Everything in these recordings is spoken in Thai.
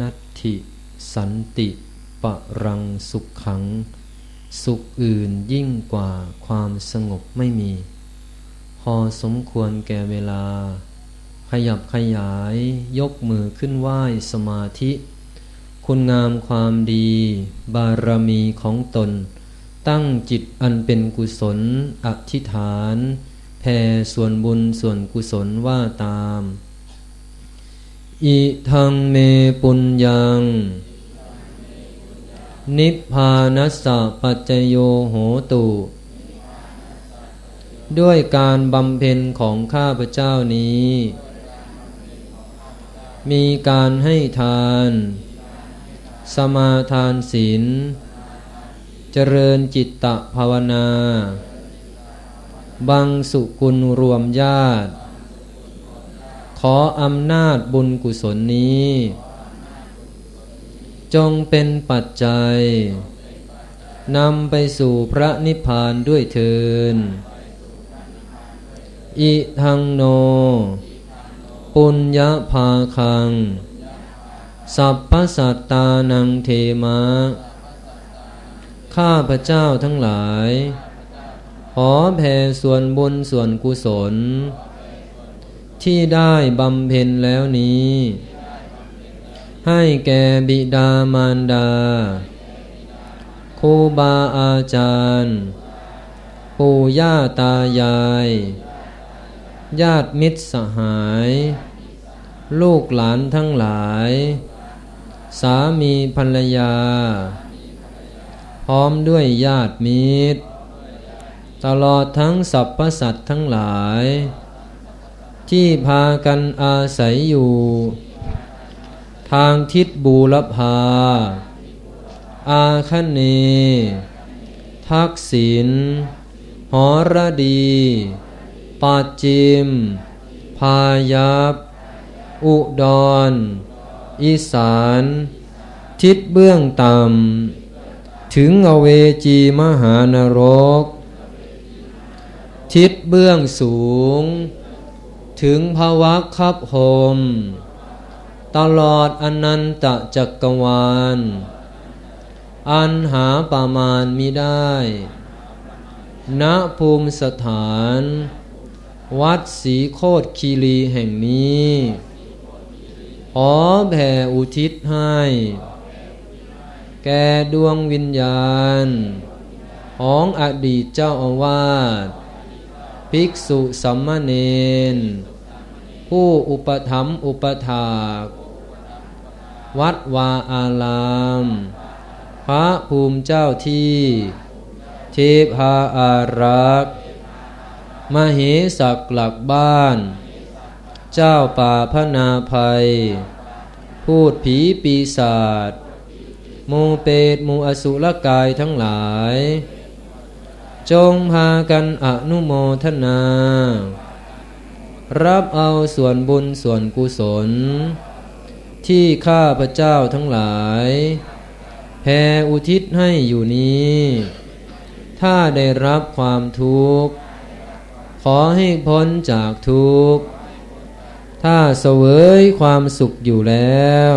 นัตถิสันติปรังสุขขัง สุขอื่นยิ่งกว่าความสงบไม่มี พอสมควรแก่เวลา ขยับขยายยกมือขึ้นไหว้สมาธิ คุณงามความดี บารมีของตน ตั้งจิตอันเป็นกุศลอธิษฐานแผ่ส่วนบุญส่วนกุศลว่าตาม อิทังเมปุญญัง นิพพานัสสะปัจจโยโหตุ ด้วยการบำเพ็ญของข้าพเจ้านี้ มีการให้ทาน สมาทานศีล เจริญจิตตภาวนา บังสุกุลรวมญาติ ขออำนาจบุญกุศลนี้ จงเป็นปัจจัยนำไปสู่พระนิพพานด้วยเทินอิทังโน ปุญญาภาคัง สัพพสัตตานังเทมะ ข้าพระเจ้าทั้งหลาย ขอแผ่ส่วนบุญส่วนกุศล ที่ได้บำเพ็ญแล้วนี้ ให้แก่บิดามารดาครูบาอาจารย์ ปู่ย่าตายาย ญาติมิตรสหาย ลูกหลานทั้งหลาย สามีภรรยา พร้อมด้วยญาติมิตร ตลอดทั้งสรรพสัตว์ทั้งหลาย ที่พากันอาศัยอยู่ ทางทิศบูรพา อาคเน ทักษิณหอรดี ปาจิม พายับ อุดร อีสาน ทิศเบื้องต่ำ ถึงอเวจีมหานรก ทิศเบื้องสูง ถึงภาวะคับโฮมตลอดอนันตจักรวาล อันหาประมาณมิได้ ณภูมิสถาน วัดสีโคตรคีรีแห่งนี้ ขอแผ่อุทิศให้ แก่ดวงวิญญาณ ของอดีตเจ้าอาวาส ภิกษุสัมมาเนน ผู้อุปถัมภ์อุปถาวัดวาอาราม พระภูมิเจ้าที่เทพาอารักษ์มเหสักหลักบ้าน เจ้าป่าพนาภัย พูดผีปีศาจมูเปตมูอสุรกายทั้งหลาย จงพากันอนุโมทนา รับเอาส่วนบุญส่วนกุศล ที่ข้าพระเจ้าทั้งหลายแผ่อุทิศให้อยู่นี้ ถ้าได้รับความทุกข์ ขอให้พ้นจากทุกข์ ถ้าเสวยความสุขอยู่แล้ว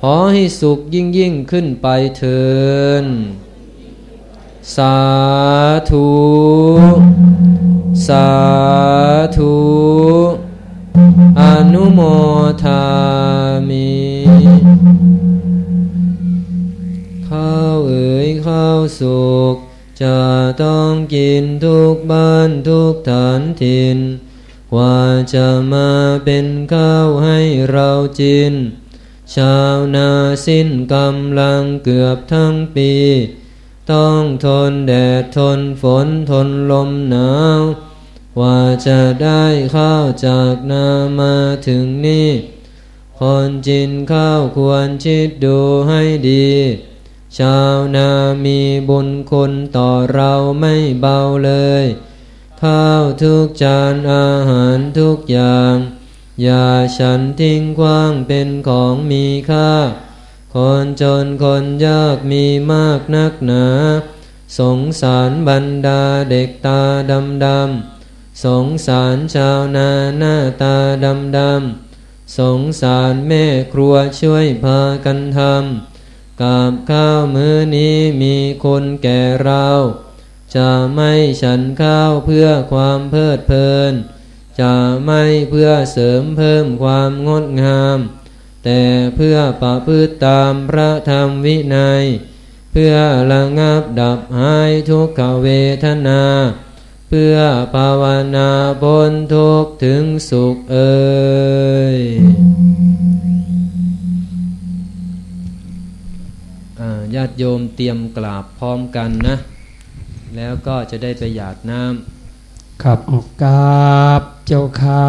ขอให้สุขยิ่งยิ่งขึ้นไปเถิน สาธุ สาธุอนุโมทามิข้าวเอ๋ยข้าวสุกจะต้องกินทุกบ้านทุกฐานถิ่นกว่าจะมาเป็นข้าวให้เราจิน ชาวนาสิ้นกำลังเกือบทั้งปี ต้องทนแดดทนฝนทนลมหนาว ว่าจะได้ข้าวจากนามาถึงนี่คนจินข้าวควรคิดดูให้ดี ชาวนามีบุญคุณต่อเราไม่เบาเลย ข้าวทุกจานอาหารทุกอย่าง อย่าฉันทิ้งกว้างเป็นของมีค่า คนจนคนยากมีมากนักหนา สงสารบรรดาเด็กตาดำดำ สงสารชาวนาหน้าตาดำดำสงสารแม่ครัวช่วยพากันทำกับข้าวมื้อนี้มีคนแก่เรา จะไม่ฉันข้าวเพื่อความเพลิดเพลิน จะไม่เพื่อเสริมเพิ่มความงดงาม แต่เพื่อประพฤติตามพระธรรมวินัย เพื่อระงับดับหายทุกขเวทนา พื่อภาวนาบนทุกถึงสุขเอ่ยญาติโยมเตรียมกราบพร้อมกันนะ แล้วก็จะได้ไปหยาดน้ำครับกกราบเจ้าค่ะ